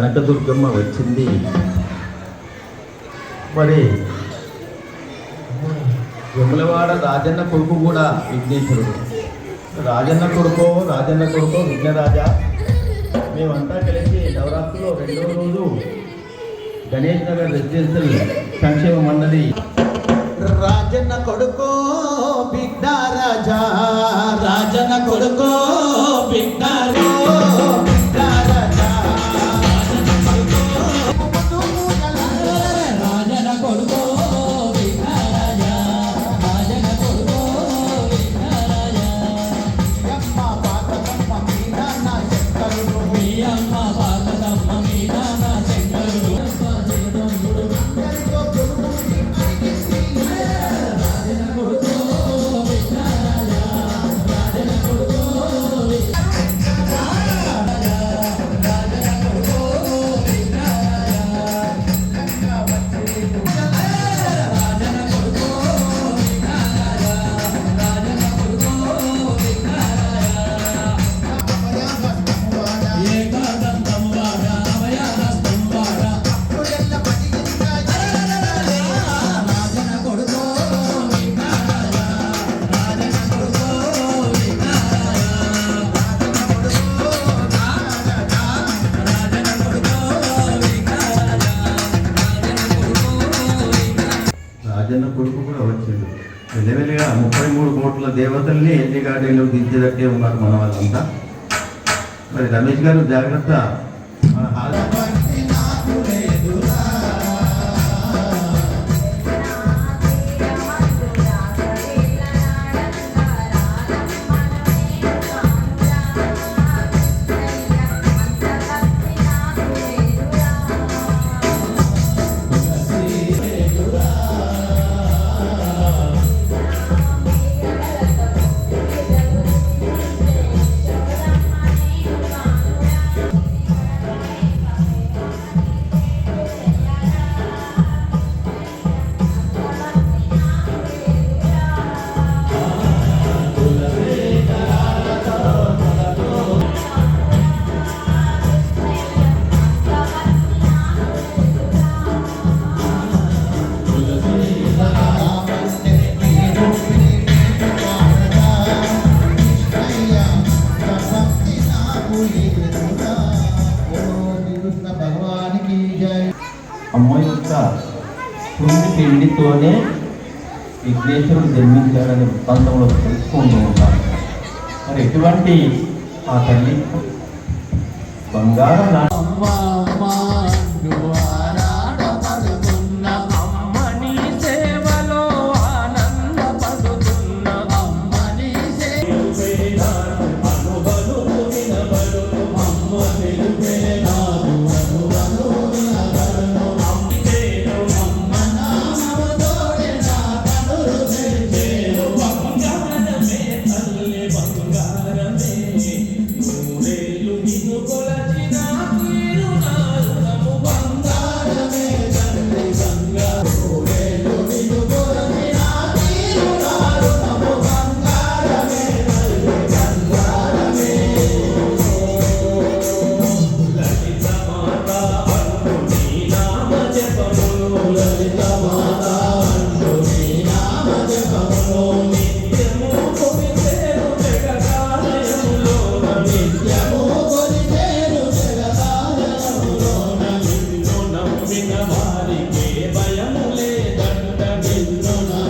కనకదుర్గమ్మ వచ్చింది. మరి వెములవాడ రాజన్న కొడుకు కూడా విఘ్నేశ్వరుడు. రాజన్న కొడుకో రాజన్న కొడుకో విఘ్నరాజా. మేమంతా కలిసి నవరాత్రిలో రెండవ రోజు గణేష్ నగర్ రెసిడెన్షియల్ సంక్షేమ మండలి. రాజన్న కొడుకో బిడ్డ రాజా రాజన్న కొడుకో బిడ్డ బిడ్డ రాజన్న కొడుకు కూడా వచ్చిండు. వెలివెలిగా ముప్పై మూడు కోట్ల దేవతల్ని ఎన్ని గార్డెన్లో దించేటట్టే ఉన్నారు మన వాళ్ళంతా. మరి రమేష్ గారు జాగ్రత్త. మన అమ్మ యొక్క పుణ్య పిండితోనే విఘ్నేశ్వరుడు జన్మించాడనే వృత్తాంతంలో తెలుసుకుంటూ ఉంటారు. మరి ఎటువంటి ఆ తల్లి? బంగారం లాంటి అమ్మ